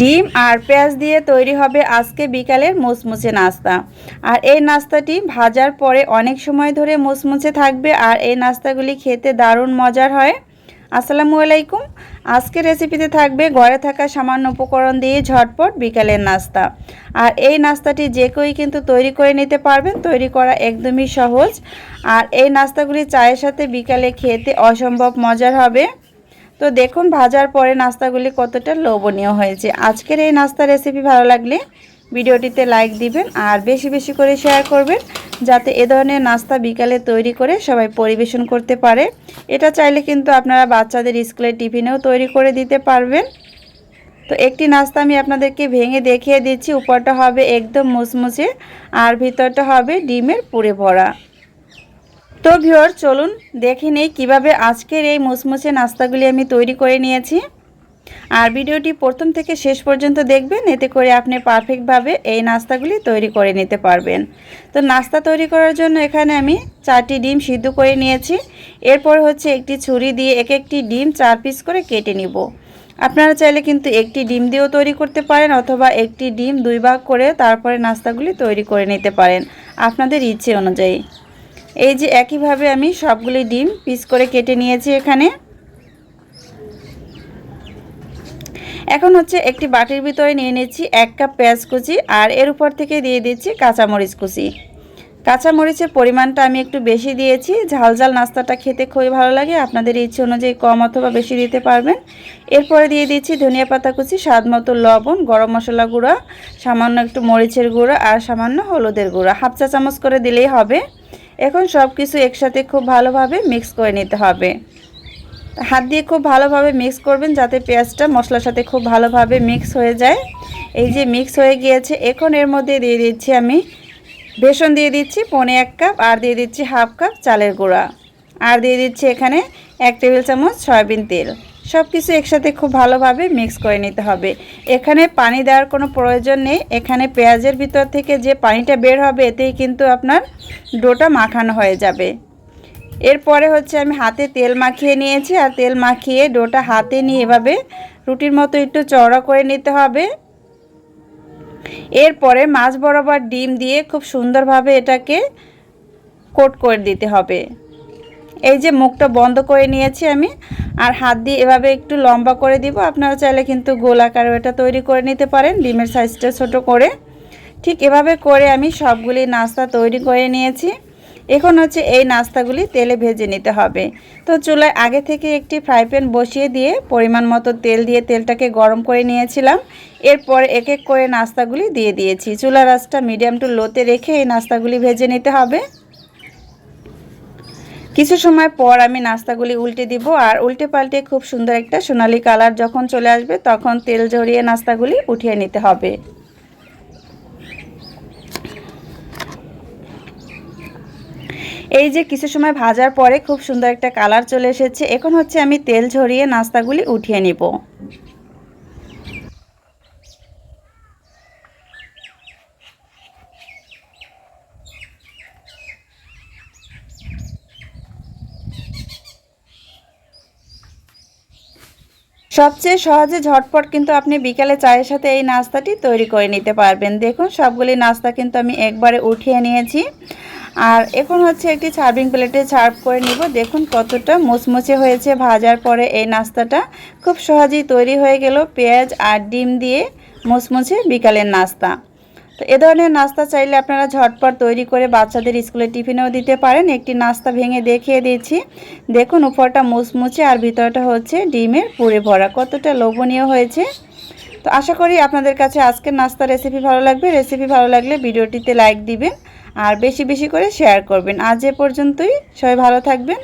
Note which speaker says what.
Speaker 1: ডিম আর পেঁয়াজ দিয়ে তৈরি হবে আজকে বিকালের মুচমুচে নাস্তা। আর এই নাস্তাটি ভাজার পরে অনেক সময় ধরে মুচমুচে থাকবে আর এই নাস্তাগুলি খেতে দারুণ মজার হয়। আসসালামু আলাইকুম। আজকের রেসিপিতে থাকবে ঘরে থাকা সামান্য উপকরণ দিয়ে ঝটপট বিকালের নাস্তা। আর এই নাস্তাটি যে কেউই কিন্তু তৈরি করে নিতে পারবেন, তৈরি করা একদমই সহজ। আর এই নাস্তাগুলি চায়ের সাথে বিকালে খেতে অসম্ভব মজার হবে। তো দেখুন, ভাজার পরে নাস্তাগুলি কতটা লোভনীয় হয়েছে। আজকের এই নাস্তা রেসিপি ভালো লাগলে ভিডিওটিতে লাইক দিবেন আর বেশি বেশি করে শেয়ার করবেন, যাতে এ ধরনের নাস্তা বিকালে তৈরি করে সবাই পরিবেশন করতে পারে। এটা চাইলে কিন্তু আপনারা বাচ্চাদের স্কুলের টিফিনেও তৈরি করে দিতে পারবেন। তো একটি নাস্তা আমি আপনাদেরকে ভেঙে দেখিয়ে দিচ্ছি। উপরটা হবে একদম মুচমুচে আর ভিতরটা হবে ডিমের পুরে ভরা। তো ভিওর চলুন দেখে নেই কীভাবে আজকের এই মুচমুচে নাস্তাগুলি আমি তৈরি করে নিয়েছি। আর ভিডিওটি প্রথম থেকে শেষ পর্যন্ত দেখবেন, এতে করে আপনি পারফেক্টভাবে এই নাস্তাগুলি তৈরি করে নিতে পারবেন। তো নাস্তা তৈরি করার জন্য এখানে আমি চারটি ডিম সিদ্ধ করে নিয়েছি। এরপর হচ্ছে একটি ছুরি দিয়ে এক একটি ডিম চার পিস করে কেটে নিব। আপনারা চাইলে কিন্তু একটি ডিম দিয়েও তৈরি করতে পারেন, অথবা একটি ডিম দুই ভাগ করে তারপরে নাস্তাগুলি তৈরি করে নিতে পারেন। আপনাদের ইচ্ছে অনুযায়ী। এই যে একইভাবে আমি সবগুলি ডিম পিস করে কেটে নিয়েছি এখানে। এখন হচ্ছে একটি বাটির ভিতরে নিয়ে নিচ্ছি এক কাপ পেঁয়াজ কুচি আর এর উপর থেকে দিয়ে দিচ্ছি কাঁচামরিচ কুচি। কাঁচামরিচের পরিমাণটা আমি একটু বেশি দিয়েছি, ঝাল ঝাল নাস্তাটা খেতে খুবই ভালো লাগে, আপনাদের ইচ্ছে অনুযায়ী কম অথবা বেশি দিতে পারবেন। এরপরে দিয়ে দিচ্ছি ধনিয়া পাতা কুচি, স্বাদ মতো লবণ, গরম মশলা গুঁড়া, সামান্য একটু মরিচের গুঁড়া আর সামান্য হলুদের গুঁড়া। হাফ চা চামচ করে দিলেই হবে। এখন সব কিছু একসাথে খুব ভালোভাবে মিক্স করে নিতে হবে। হাত দিয়ে খুব ভালোভাবে মিক্স করবেন যাতে পেঁয়াজটা মশলার সাথে খুব ভালোভাবে মিক্স হয়ে যায়। এই যে মিক্স হয়ে গিয়েছে, এখন এর মধ্যে দিয়ে দিচ্ছি আমি বেসন দিয়ে দিচ্ছি পনে এক কাপ আর দিয়ে দিচ্ছি হাফ কাপ চালের গুঁড়া। আর দিয়ে দিচ্ছি এখানে এক টেবিল চামচ সয়াবিন তেল। সব কিছু একসাথে খুব ভালোভাবে মিক্স করে নিতে হবে। এখানে পানি দেওয়ার কোনো প্রয়োজন নেই। এখানে পেঁয়াজের ভিতর থেকে যে পানিটা বের হবে, এতেই কিন্তু আপনার ডোটা মাখানো হয়ে যাবে। এরপরে হচ্ছে আমি হাতে তেল মাখিয়ে নিয়েছি। আর তেল মাখিয়ে ডোটা হাতে নিয়ে এভাবে রুটির মতো একটু চওড়া করে নিতে হবে। এরপরে মাছ বরাবর ডিম দিয়ে খুব সুন্দরভাবে এটাকে কোট করে দিতে হবে। এই যে মুখটা বন্ধ করে নিয়েছি আমি। আর হাত দিয়ে এভাবে একটু লম্বা করে দিব। আপনারা চাইলে কিন্তু গোল আকারও এটা তৈরি করে নিতে পারেন, ডিমের সাইজটা ছোট করে। ঠিক এভাবে করে আমি সবগুলি নাস্তা তৈরি করে নিয়েছি। এখন হচ্ছে এই নাস্তাগুলি তেলে ভেজে নিতে হবে। তো চুলায় আগে থেকে একটি ফ্রাই প্যান বসিয়ে দিয়ে পরিমাণ মতো তেল দিয়ে তেলটাকে গরম করে নিয়েছিলাম। এরপর এক এক করে নাস্তাগুলি দিয়ে দিয়েছি। চুলার আঁচটা মিডিয়াম টু লোতে রেখে এই নাস্তাগুলি ভেজে নিতে হবে। কিছু সময় পর আমি নাস্তাগুলি উল্টে দিব আর উল্টে পাল্টে খুব সুন্দর একটা সোনালি কালার যখন চলে আসবে তখন তেল ঝরিয়ে নাস্তাগুলি উঠিয়ে নিতে হবে। এই যে কিছু সময় ভাজার পরে খুব সুন্দর একটা কালার চলে এসেছে। এখন হচ্ছে আমি তেল ঝরিয়ে নাস্তাগুলি উঠিয়ে নিব। সবচেয়ে সহজে ঝটপট কিন্তু আপনি বিকালে চায়ের সাথে এই নাস্তাটি তৈরি করে নিতে পারবেন। দেখুন, সবগুলি নাস্তা কিন্তু আমি একবারে উঠিয়ে নিয়েছি। আর এখন হচ্ছে একটি সার্ভিং প্লেটে সার্ভ করে নিব। দেখুন কতটা মুচমুচে হয়েছে ভাজার পরে এই নাস্তাটা। খুব সহজেই তৈরি হয়ে গেল পেঁয়াজ আর ডিম দিয়ে মুচমুচে বিকালের নাস্তা। তো এ ধরনের নাস্তা চাইলে আপনারা ঝটপট তৈরি করে বাচ্চাদের স্কুলে টিফিনেও দিতে পারেন। একটি নাস্তা ভেঙে দেখিয়ে দিচ্ছি। দেখুন, উপরটা মুচমুচে আর ভিতরটা হচ্ছে ডিমের পুরে ভরা। কতটা লোভনীয় হয়েছে। তো আশা করি আপনাদের কাছে আজকের নাস্তা রেসিপি ভালো লাগবে। রেসিপি ভালো লাগলে ভিডিওটিতে লাইক দিবেন আর বেশি বেশি করে শেয়ার করবেন। আজ এ পর্যন্তই। সবাই ভালো থাকবেন।